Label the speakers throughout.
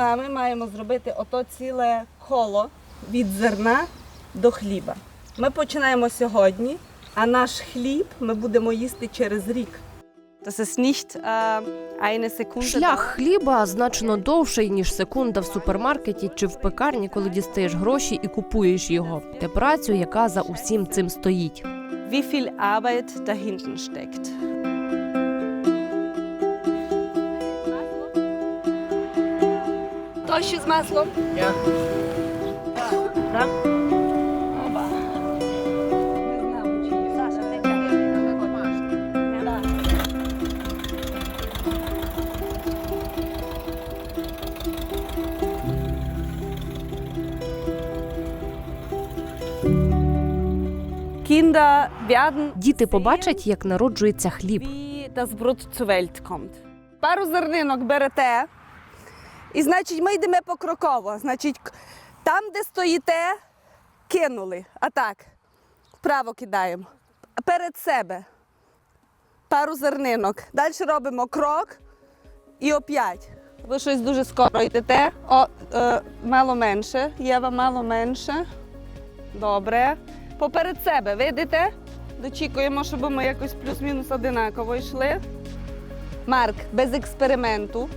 Speaker 1: вами маємо зробити ото ціле коло від зерна до хліба. Ми починаємо сьогодні, а наш хліб ми будемо їсти через рік. Äh.
Speaker 2: Шлях хліба значно довший, ніж секунда в супермаркеті чи в пекарні, коли дістаєш гроші і купуєш його. Те працю, яка за усім цим стоїть.
Speaker 1: Wie viel Arbeit dahinten steckt. Дощі з маслом.
Speaker 3: Ja.
Speaker 1: Так? Оба. Саша, ти Kinder werden
Speaker 2: Діти побачать, як народжується хліб.
Speaker 1: wie das Brot zur Welt kommt. Пару зернинок берете, і значить, ми йдемо покроково. Значить, там, де стоїте, кинули. А так, вправо кидаємо. Перед себе. Пару зернинок. Далі робимо крок і оп'ять. Ви щось дуже скоро йдете. О, е, мало менше. Єва, мало менше. Добре. Поперед себе, видите? Дочікуємо, щоб ми якось плюс-мінус одинаково йшли. Марк, без експерименту.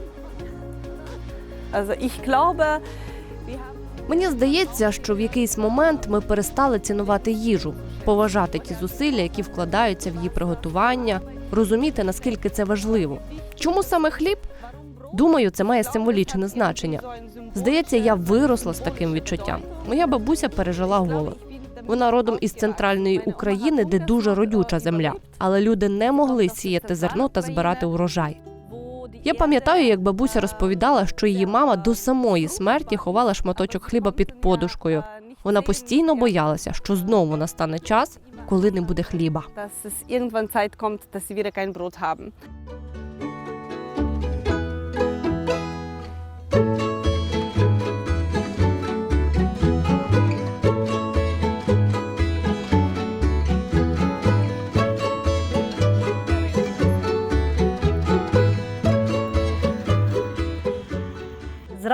Speaker 2: Мені здається, що в якийсь момент ми перестали цінувати їжу, поважати ті зусилля, які вкладаються в її приготування, розуміти наскільки це важливо. Чому саме хліб? Думаю, це має символічне значення. Здається, я виросла з таким відчуттям. Моя бабуся пережила голод. Вона родом із центральної України, де дуже родюча земля, але люди не могли сіяти зерно та збирати урожай. Я пам'ятаю, як бабуся розповідала, що її мама до самої смерті ховала шматочок хліба під подушкою. Вона постійно боялася, що знову настане час, коли не буде хліба.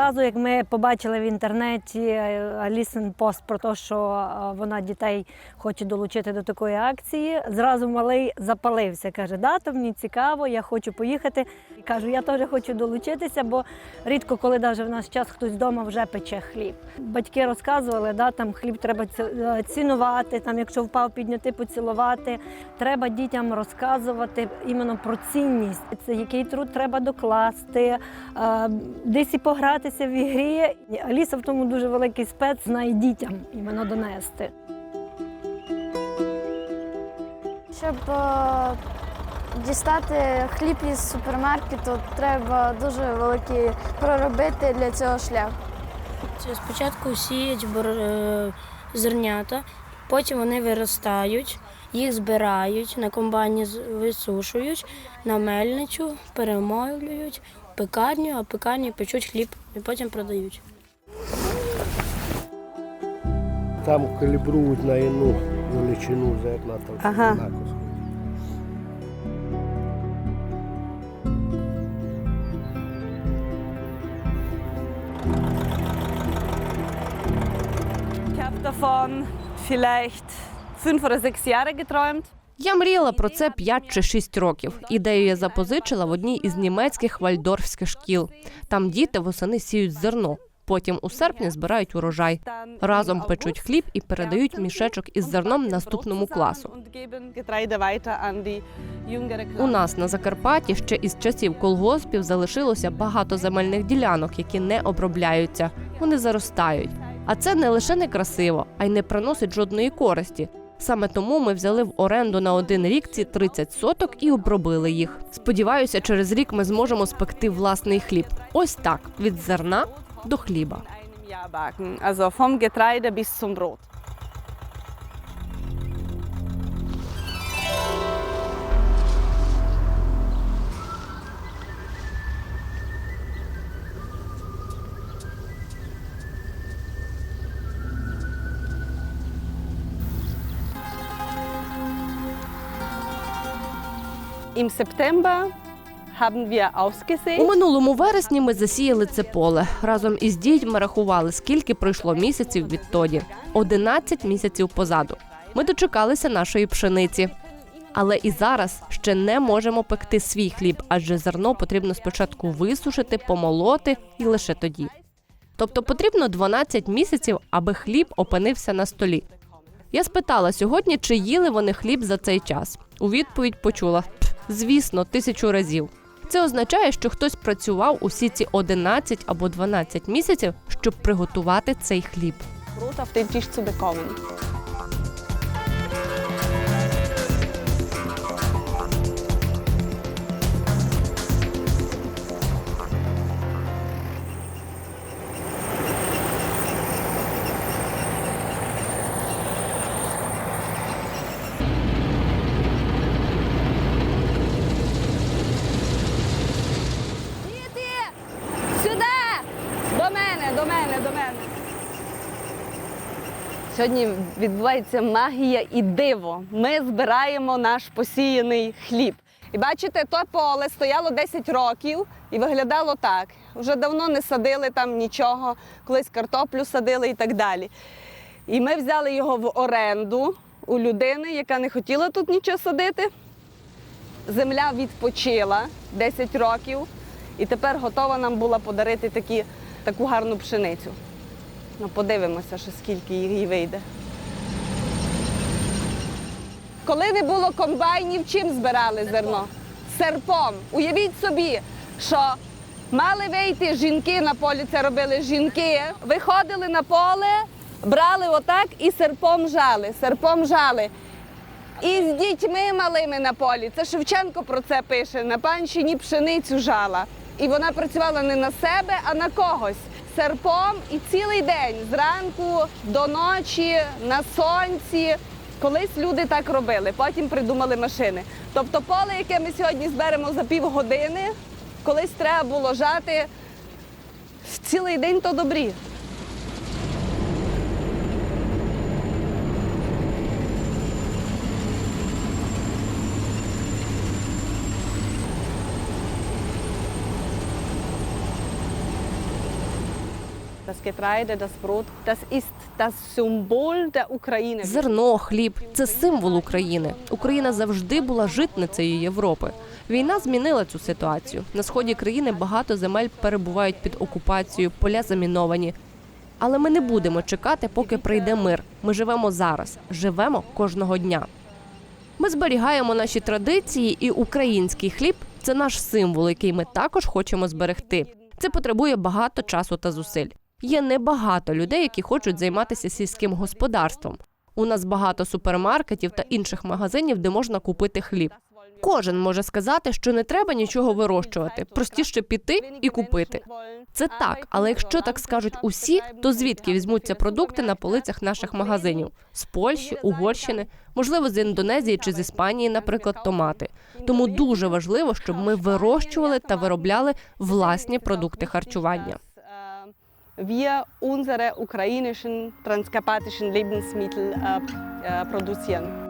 Speaker 4: Зразу, як ми побачили в інтернеті е, Алісин пост про те, що е, вона дітей хоче долучити до такої акції, зразу малий запалився. Каже, да, мені цікаво, я хочу поїхати. І кажу, я теж хочу долучитися, бо рідко, коли навіть в наш час хтось вдома вже пече хліб. Батьки розказували, да, там хліб треба е, цінувати, там, якщо впав, підняти, поцілувати. Треба дітям розказувати іменно про цінність. Який труд треба докласти, десь і погратися в ігрі. Аліса в тому дуже великий спец знає дітям іменно донести.
Speaker 5: Щоб е, дістати хліб із супермаркету, треба дуже великий проробити для цього шлях.
Speaker 6: Це спочатку сіють е, зернята, потім вони виростають, їх збирають, на комбайні висушують, на мельницю, перемолюють, пекарню, а пекарні печуть хліб і потім продають.
Speaker 3: Там калібрують на іну величину зерна, там все
Speaker 1: Ага. Ich habe davon vielleicht fünf oder sechs Jahre geträumt.
Speaker 2: Я мріяла про це 5 чи 6 років. Ідею я запозичила в одній із німецьких вальдорфських шкіл. Там діти восени сіють зерно. Потім у серпні збирають урожай. Разом печуть хліб і передають мішечок із зерном наступному класу. У нас на Закарпатті ще із часів колгоспів залишилося багато земельних ділянок, які не обробляються. Вони заростають. А це не лише не красиво, а й не приносить жодної користі. Саме тому ми взяли в оренду на один рік ці 30 соток і обробили їх. Сподіваюся, через рік ми зможемо спекти власний хліб. Ось так від зерна до хліба.
Speaker 1: Im September haben wir ausgesät.
Speaker 2: У минулому вересні ми засіяли це поле. Разом із дітьми рахували, скільки пройшло місяців відтоді. 11 місяців позаду. Ми дочекалися нашої пшениці. Але і зараз ще не можемо пекти свій хліб, адже зерно потрібно спочатку висушити, помолоти і лише тоді. Тобто потрібно 12 місяців, аби хліб опинився на столі. Я спитала сьогодні, чи їли вони хліб за цей час. У відповідь почула: «Пф, звісно, тисячу разів. Це означає, що хтось працював усі ці 11 або 12 місяців, щоб приготувати цей хліб.
Speaker 1: Brot auf den Tisch Сьогодні відбувається магія і диво. Ми збираємо наш посіяний хліб. І бачите, то поле стояло 10 років і виглядало так. Вже давно не садили там нічого, колись картоплю садили і так далі. І ми взяли його в оренду у людини, яка не хотіла тут нічого садити. Земля відпочила 10 років, і тепер готова нам була подарити такі, таку гарну пшеницю. Ну, подивимося, що скільки її вийде. Коли не було комбайнів, чим збирали зерно? Серпом. Уявіть собі, що мали вийти жінки на полі, це робили жінки, виходили на поле, брали отак і серпом жали. Серпом жали. І з дітьми малими на полі. Це Шевченко про це пише. На панщині пшеницю жала. І вона працювала не на себе, а на когось. Серпом і цілий день, зранку до ночі, на сонці. Колись люди так робили, потім придумали машини. Тобто поле, яке ми сьогодні зберемо за півгодини, колись треба було жати цілий день то добрі. Getreide, das Brot, das ist das Symbol der України.
Speaker 2: Зерно, хліб це символ України. Україна завжди була житницею Європи. Війна змінила цю ситуацію. На сході країни багато земель перебувають під окупацією, поля заміновані. Але ми не будемо чекати, поки прийде мир. Ми живемо зараз, живемо кожного дня. Ми зберігаємо наші традиції, і український хліб це наш символ, який ми також хочемо зберегти. Це потребує багато часу та зусиль. Є небагато людей, які хочуть займатися сільським господарством. У нас багато супермаркетів та інших магазинів, де можна купити хліб. Кожен може сказати, що не треба нічого вирощувати, простіше піти і купити. Це так, але якщо так скажуть усі, то звідки візьмуться продукти на полицях наших магазинів? З Польщі, Угорщини, можливо, з Індонезії чи з Іспанії, наприклад, томати. Тому дуже важливо, щоб ми вирощували та виробляли власні продукти харчування.
Speaker 1: Wir unsere ukrainischen transkarpatischen Lebensmittel äh, äh, produzieren.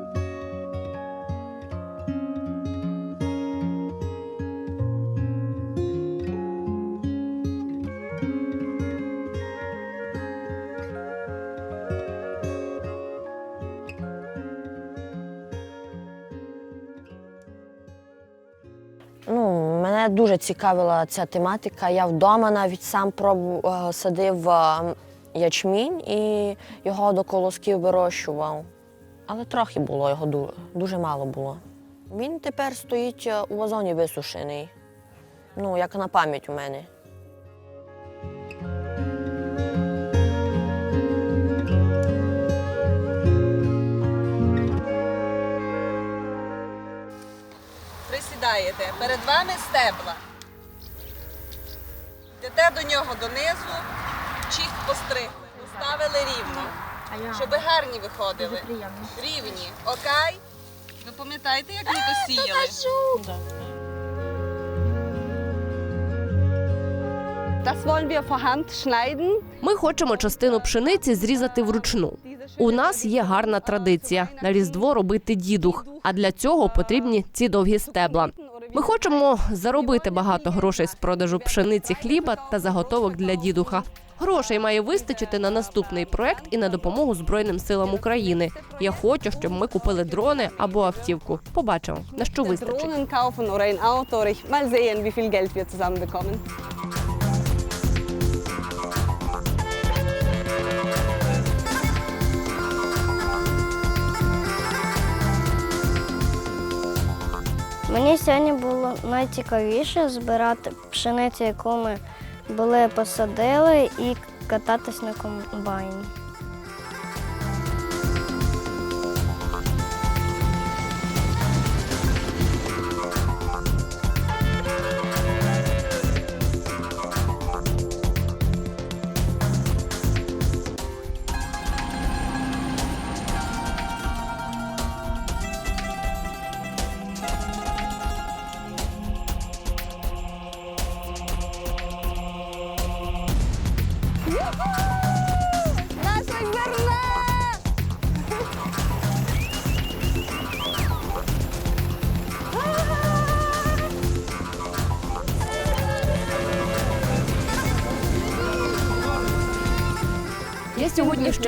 Speaker 7: Мене дуже цікавила ця тематика. Я вдома навіть сам пробу, е, садив е, ячмінь і його до колосків вирощував. Але трохи було його ду- дуже мало було. Він тепер стоїть е, у вазоні висушений. Ну, як на пам'ять у мене.
Speaker 1: Перед вами стебла. Йдете до нього донизу, чітко стригли, поставили рівно, щоб гарні виходили. Рівні. Окей? Ви пам'ятаєте, як ми то сіяли?
Speaker 2: Ми хочемо частину пшениці зрізати вручну. У нас є гарна традиція на різдво робити дідух, а для цього потрібні ці довгі стебла. Ми хочемо заробити багато грошей з продажу пшениці хліба та заготовок для дідуха. Грошей має вистачити на наступний проект і на допомогу Збройним силам України. Я хочу, щоб ми купили дрони або автівку. Побачимо на що вистачить.
Speaker 5: Мені сьогодні було найцікавіше збирати пшеницю, яку ми були посадили, і кататись на комбайні.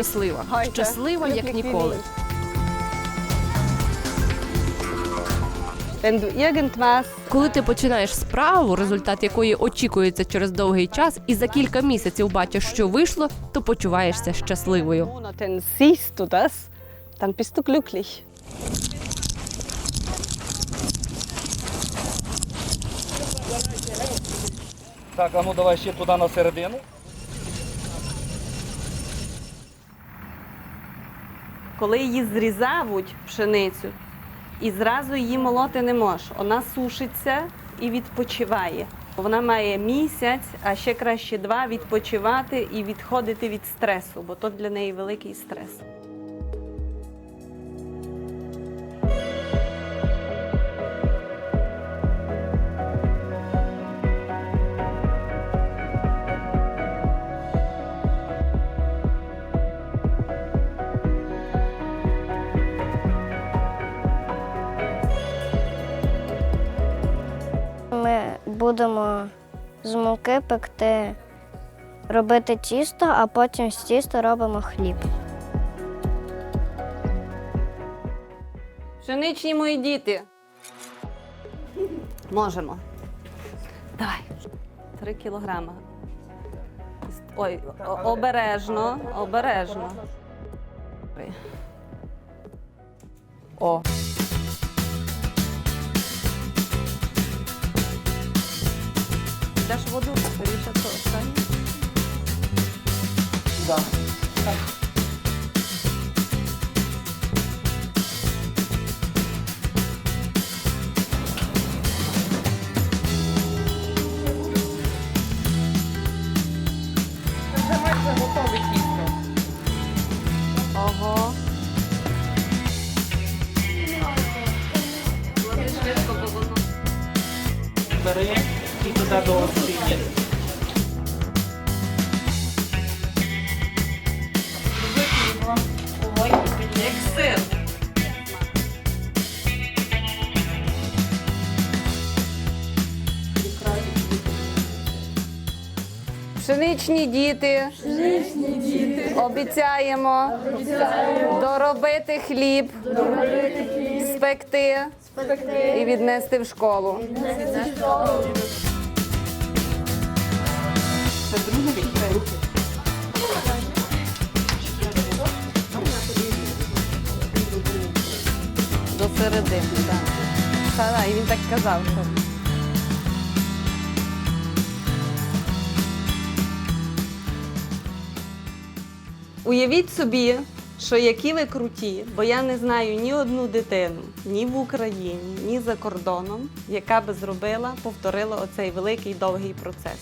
Speaker 2: Щаслива, щаслива як ніколи. Коли ти починаєш справу, результат якої очікується через довгий час, і за кілька місяців бачиш, що вийшло, то почуваєшся щасливою.
Speaker 8: Так, а ну давай ще туди на середину.
Speaker 1: Коли її зрізають пшеницю, і зразу її молоти не можеш. Вона сушиться і відпочиває. Вона має місяць, а ще краще два відпочивати і відходити від стресу, бо то для неї великий стрес.
Speaker 5: Будемо з муки пекти, робити тісто, а потім з тіста робимо хліб.
Speaker 1: Пшеничні мої діти. Можемо. Давай. Три кілограма. Ой, обережно, обережно. О. воду, скоріше то останнє. Ого. Пшеничні діти. Пшеничні діти. Обіцяємо. Доробити хліб. Спекти. І віднести в школу. Це другий третій. До середини, так. Та-да, і він так казав, що. Уявіть собі, що які ви круті, бо я не знаю ні одну дитину, ні в Україні, ні за кордоном, яка би зробила, повторила оцей великий довгий процес.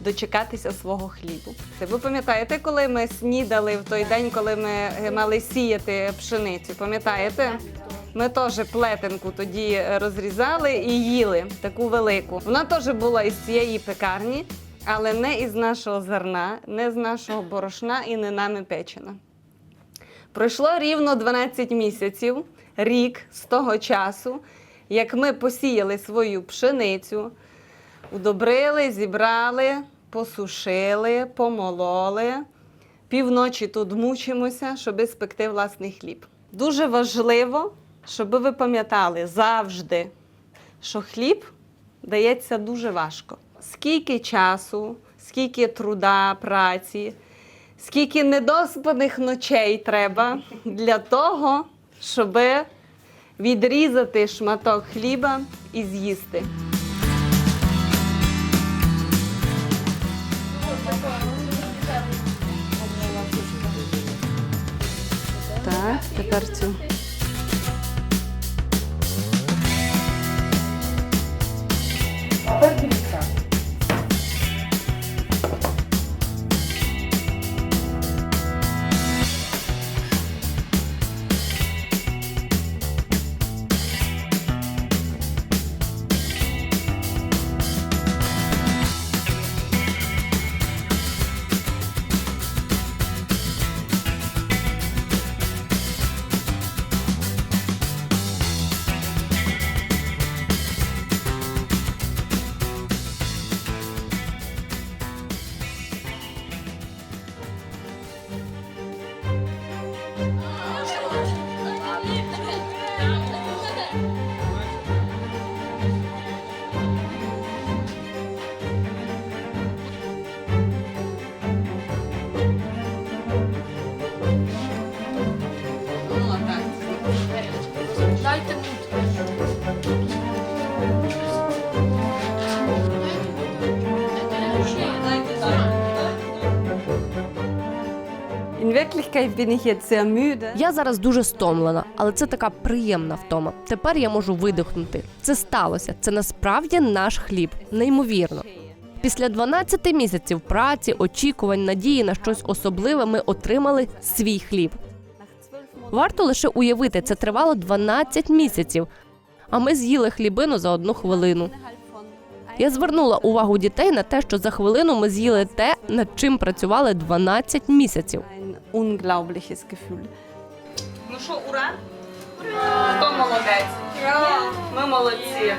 Speaker 1: Дочекатися свого хлібу. Ви пам'ятаєте, коли ми снідали в той день, коли ми е, мали сіяти пшеницю? Пам'ятаєте? Ми теж плетенку тоді розрізали і їли таку велику. Вона теж була із цієї пекарні, але не із нашого зерна, не з нашого борошна і не нами печена. Пройшло рівно 12 місяців, рік з того часу, як ми посіяли свою пшеницю, удобрили, зібрали, посушили, помололи. Півночі тут мучимося, щоб спекти власний хліб. Дуже важливо, щоб ви пам'ятали завжди, що хліб дається дуже важко. Скільки часу, скільки труда, праці, скільки недоспаних ночей треба для того, щоб відрізати шматок хліба і з'їсти. Так, тепер цю.
Speaker 2: Я зараз дуже стомлена, але це така приємна втома. Тепер я можу видихнути. Це сталося. Це насправді наш хліб. Неймовірно. Після 12 місяців праці, очікувань, надії на щось особливе, ми отримали свій хліб. Варто лише уявити, це тривало 12 місяців. А ми з'їли хлібину за одну хвилину. Я звернула увагу дітей на те, що за хвилину ми з'їли те, над чим працювали 12 місяців.
Speaker 1: Ну що, ура? Хто молодець? Ми молодці.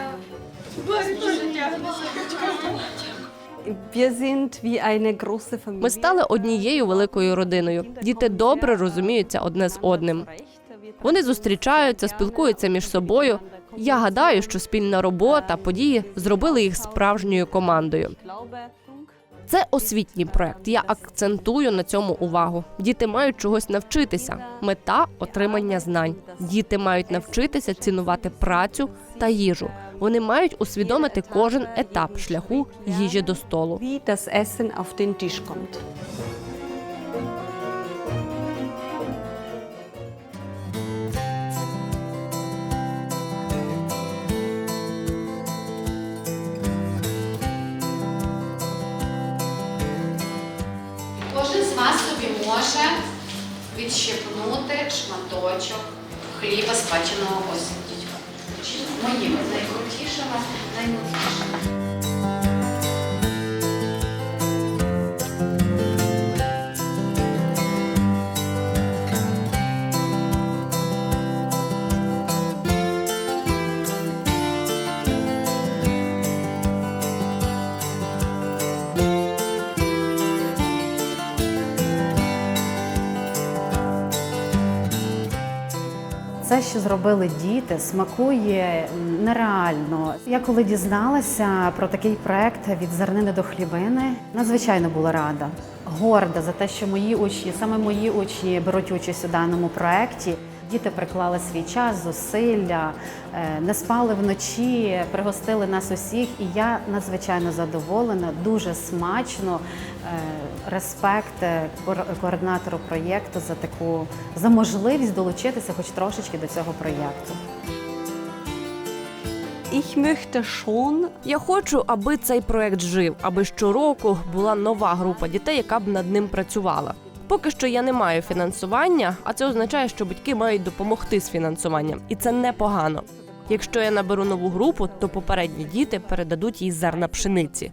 Speaker 2: Ми стали однією великою родиною. Діти добре розуміються одне з одним. Вони зустрічаються, спілкуються між собою. Я гадаю, що спільна робота, події зробили їх справжньою командою. Це освітній проект. Я акцентую на цьому увагу. Діти мають чогось навчитися. Мета отримання знань. Діти мають навчитися цінувати працю та їжу. Вони мають усвідомити кожен етап шляху їжі до столу.
Speaker 9: Може відщепнути шматочок хліба, спеченого дітьми. Моїми найкрутішими, наймилішими.
Speaker 10: Це, що зробили діти, смакує нереально. Я коли дізналася про такий проект від зернини до хлібини, надзвичайно була рада, горда за те, що мої учні, саме мої учні беруть участь у даному проекті. Діти приклали свій час, зусилля, не спали вночі, пригостили нас усіх, і я надзвичайно задоволена, дуже смачно. Е, Респект е, координатору проєкту за таку за можливість долучитися, хоч трошечки до цього проєкту.
Speaker 1: Ich möchte schon
Speaker 2: Я хочу, аби цей проект жив, аби щороку була нова група дітей, яка б над ним працювала. Поки що я не маю фінансування, а це означає, що батьки мають допомогти з фінансуванням, і це непогано. Якщо я наберу нову групу, то попередні діти передадуть їй зерна пшениці.